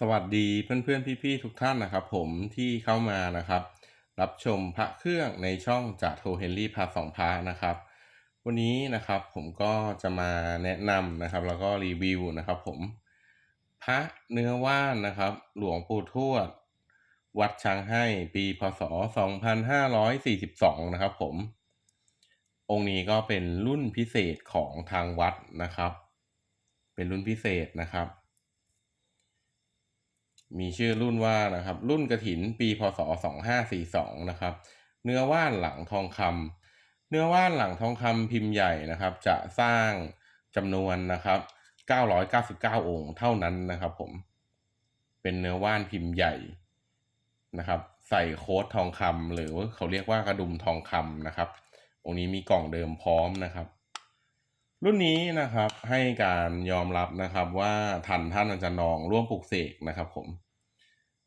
สวัสดีเพื่อนๆพี่ๆทุกท่านนะครับ ผมที่เข้ามานะครับ รับชมพระเครื่องในช่องจากโทเฮนรี่พาสองพระนะครับ วันนี้นะครับผมก็จะมาแนะนำนะครับ แล้วก็รีวิวนะครับ ผมพระเนื้อว่านนะครับ หลวงปู่ทวด วัดช้างให้ปีพศ 2542 นะครับ ผม องค์นี้ก็เป็นรุ่นพิเศษของทางวัดนะครับ เป็นรุ่นพิเศษนะครับ มีชื่อรุ่นว่านะครับ รุ่นกระถินปีพศ 2542 นะครับ เนื้อว่านหลังทองคำเนื้อว่านหลังทองคำพิมพ์ใหญ่นะครับ จะสร้างจำนวนนะครับ 999 องค์เท่านั้นนะครับ ผม เป็นเนื้อว่านพิมพ์ใหญ่นะครับ ใส่โค้ดทองคำหรือเขาเรียกว่ากระดุมทองคำนะครับ องค์นี้มีกล่องเดิมพร้อมนะครับรุ่นนี้นะครับให้การยอมรับนะครับว่าทันท่านอาจารย์นองร่วมปลุกเสกนะครับผม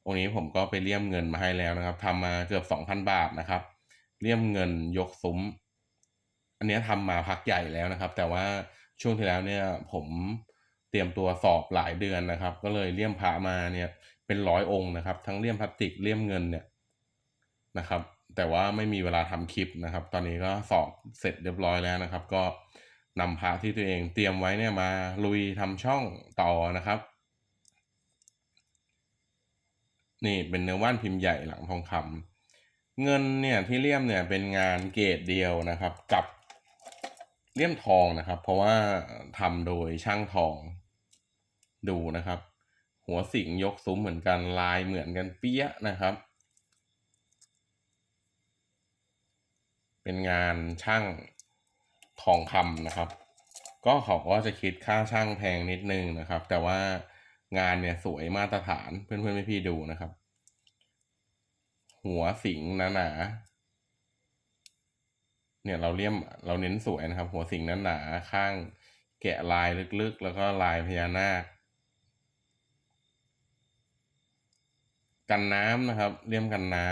องนี้ผมก็ไปเลี่ยมเงินมาให้แล้วนะครับทำมาเกือบสองพันบาทนะครับ เลี่ยมเงินยกซุ้ม อันนี้ทำมาพักใหญ่แล้วนะครับ แต่ว่าช่วงที่แล้วเนี่ยผมเตรียมตัวสอบหลายเดือนนะครับ ก็เลยเลี่ยมพระมาเนี่ยเป็นร้อยองค์นะครับ ทั้งเลี่ยมพลาสติกเลี่ยมเงินเนี่ยนะครับ แต่ว่าไม่มีเวลาทำคลิปนะครับ ตอนนี้ก็สอบเสร็จเรียบร้อยแล้วนะครับ ก็นำพระที่ตัวเองเตรียมไว้เนี่ยมาลุยทำช่องต่อนะครับ นี่เป็นเนื้อว่านพิมพ์ใหญ่หลังทองคำเงินเนี่ยที่เลี่ยมเนี่ยเป็นงานเกรดเดียวนะครับ กับเลี่ยมทองนะครับ เพราะว่าทำโดยช่างทองดูนะครับ หัวสิงยกซุ้มเหมือนกันลายเหมือนกันเปี้ยนะครับ เป็นงานช่างทองคำนะครับ ก็เขาก็จะคิดค่าช่างแพงนิดนึงนะครับ แต่ว่า งานเนี่ยสวยมาตรฐานเพื่อนๆพี่ๆดูนะครับ หัวสิงหนาๆเนี่ยเราเลี่ยมเราเน้นสวยนะครับ หัวสิงหนาๆข้างแกะลายลึกๆ แล้วก็ลายพญานาคกันน้ำนะครับเลี่ยมกันน้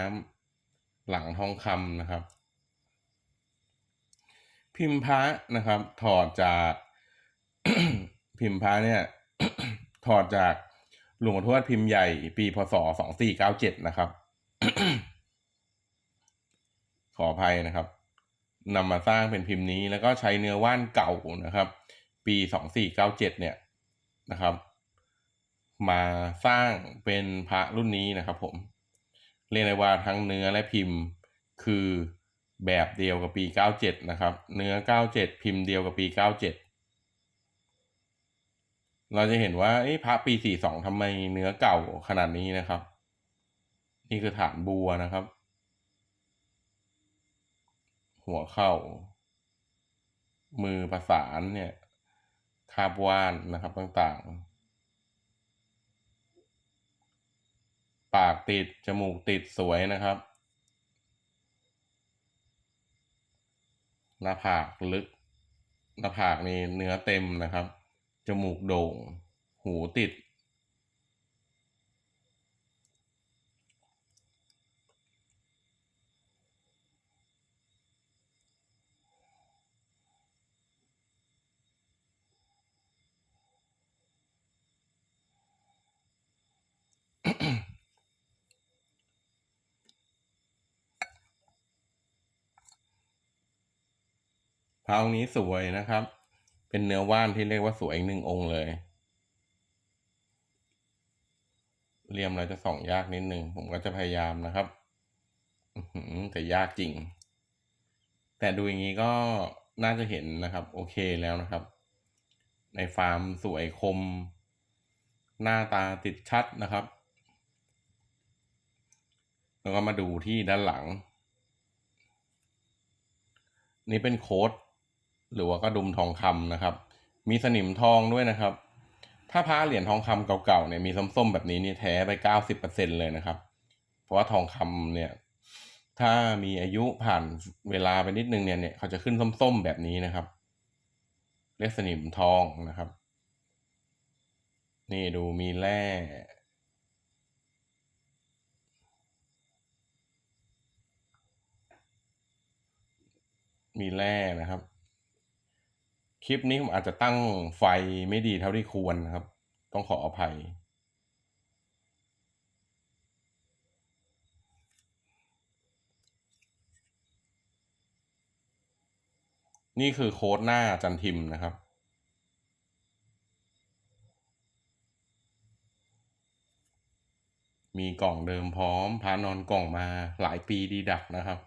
ำหลังทองคำนะครับ พิมพ์พระนะครับ ถอดจากพิมพ์พระเนี่ย ถอดจากหลวงพ่อทวดพิมพ์ใหญ่ ปีพศสองสี่เก้าเจ็ดนะครับ ขออภัยนะครับนำมาสร้างเป็นพิมพ์นี้ แล้วก็ใช้เนื้อว่านเก่านะครับ ปีสองสี่เก้าเจ็ดเนี่ยนะครับ มาสร้างเป็นพระรุ่นนี้นะครับผมเรียกได้ว่าทั้งเนื้อและพิมพ์คือแบบเดียวกับปี 97 นะครับ เนื้อ 97 พิมพ์เดียวกับปี 97 เราจะเห็นว่าพระปี42ทำไมเนื้อเก่าขนาดนี้นะครับ นี่คือฐานบัวนะครับ หัวเข่ามือประสานเนี่ย คาบว่านนะครับต่างๆ ปากติด จมูกติดสวยนะครับ หน้าผากลึก หน้าผากนี่เนื้อเต็มนะครับ จมูกโด่ง หูติดพระองค์นี้สวยนะครับ เป็นเนื้อว่านที่เรียกว่าสวยอีกหนึ่งองค์เลยเรียมเราจะส่องยากนิดนึง ผมก็จะพยายามนะครับแต่ยากจริง แต่ดูอย่างนี้ก็น่าจะเห็นนะครับ โอเคแล้วนะครับ ในฟาร์มสวยคม หน้าตาติดชัดนะครับ แล้วก็มาดูที่ด้านหลัง นี่เป็นโค้ด หรือว่ากระดุมทองคำนะครับ มีสนิมทองด้วยนะครับ ถ้าพระเหรียญทองคำเก่าๆเนี่ยมีส้มๆแบบนี้นี่แท้ไปเก้าสิบเปอร์เซ็นเลยนะครับ เพราะว่าทองคำเนี่ย ถ้ามีอายุผ่านเวลาไปนิดนึงเนี่ยเนี่ยเขาจะขึ้นส้มๆแบบนี้นะครับ เรียกสนิมทองนะครับ นี่ดูมีแร่มีแร่นะครับ คลิปนี้ผมอาจจะตั้งไฟไม่ดีเท่าที่ควรครับ ต้องขออภัย นี่คือโค้ดหน้าจันทิมนะครับมีกล่องเดิมพร้อม พานอนกล่องมาหลายปีดีดักนะครับ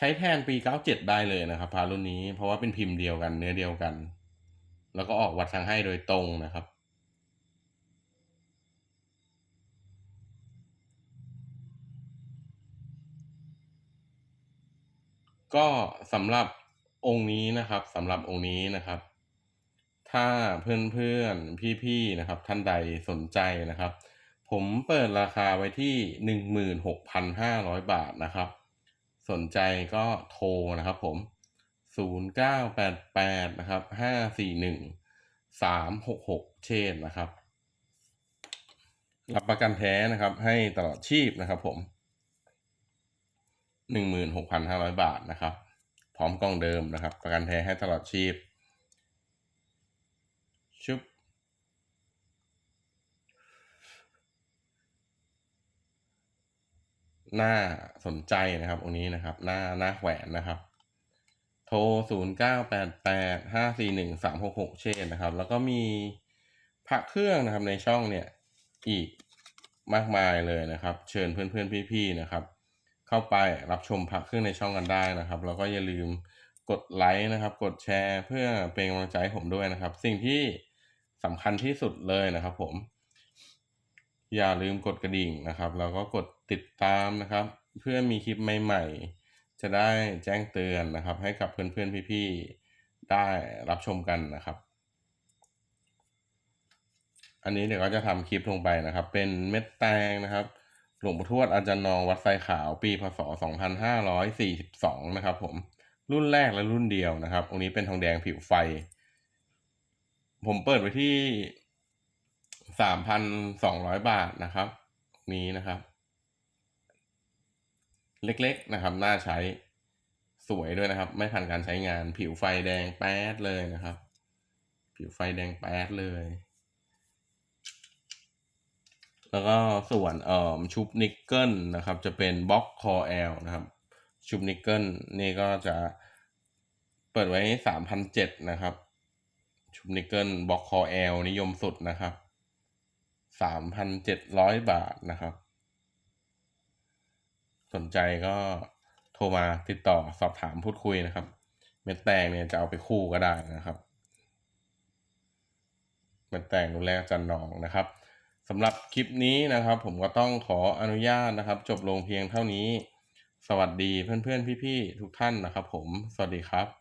ใช้แทนปี 97 ได้เลยนะครับพารุ่นนี้เพราะว่าเป็นพิมพ์เดียวกันเนื้อเดียวกัน แล้วก็ออกวัดทางให้โดยตรงนะครับ ก็สำหรับองค์นี้นะครับสำหรับองค์นี้นะครับ ถ้าเพื่อนๆพี่ๆนะครับ ท่านใดสนใจนะครับ ผมเปิดราคาไว้ที่ 16,500 บาทนะครับ สนใจก็โทรนะครับผม 0988 นะครับ 541 366 เชนนะครับ รับประกันแท้นะครับ ให้ตลอดชีพนะครับผม 16,500 บาทนะครับ พร้อมกล้องเดิมนะครับ ประกันแท้ให้ตลอดชีพชุบ น้าสนใจนะครับองค์นี้นะครับ หน้าหน้าแหวนนะครับ โทร0 9 8 8 5 4 1 3 6 6เช่นนะครับ แล้วก็มีพระเครื่องนะครับในช่องเนี่ย อีกมากมายเลยนะครับ เชิญเพื่อนๆพี่ๆนะครับ เข้าไปรับชมพระเครื่องในช่องกันได้นะครับ แล้วก็อย่าลืมกดไลค์นะครับ กดแชร์เพื่อเป็นกำลังใจให้ผมด้วยนะครับ สิ่งที่สำคัญที่สุดเลยนะครับ ผม อย่าลืมกดกระดิ่งนะครับ แล้วก็กด ติดตามนะครับ เพื่อมีคลิปใหม่ๆ จะได้แจ้งเตือนนะครับ ให้กับเพื่อนๆพี่ๆได้รับชมกันนะครับ อันนี้เดี๋ยวก็จะทำคลิปลงไปนะครับ เป็นเม็ดแตงนะครับ หลวงปู่ทวดอาจารย์นองวัดไซขาวปีพศ 2542 นะครับผมรุ่นแรกและรุ่นเดียวนะครับองค์นี้เป็นทองแดงผิวไฟ ผมเปิดไว้ที่3,200บาทนะครับ นี้นะครับ เล็กๆนะครับ น่าใช้สวยด้วยนะครับ ไม่ผ่านการใช้งาน ผิวไฟแดงแป๊ดเลยนะครับ ผิวไฟแดงแป๊ดเลย แล้วก็ส่วนเอ่อชุบนิกเกิลนะครับ จะเป็นบล็อกคอแอลนะครับ ชุบนิกเกิลนี่ก็จะเปิดไว้สามพันเจ็ดนะครับ ชุบนิกเกิลบล็อกคอแอลนิยมสุดนะครับสามพันเจ็ดร้อยบาทนะครับ สนใจก็โทรมาติดต่อสอบถามพูดคุยนะครับ เม็ดแตงเนี่ยจะเอาไปคู่ก็ได้นะครับ เม็ดแตงดูแลจันนองนะครับสำหรับคลิปนี้นะครับ ผมก็ต้องขออนุญาตนะครับ จบลงเพียงเท่านี้ สวัสดีเพื่อนๆพี่ๆทุกท่านนะครับ ผมสวัสดีครับ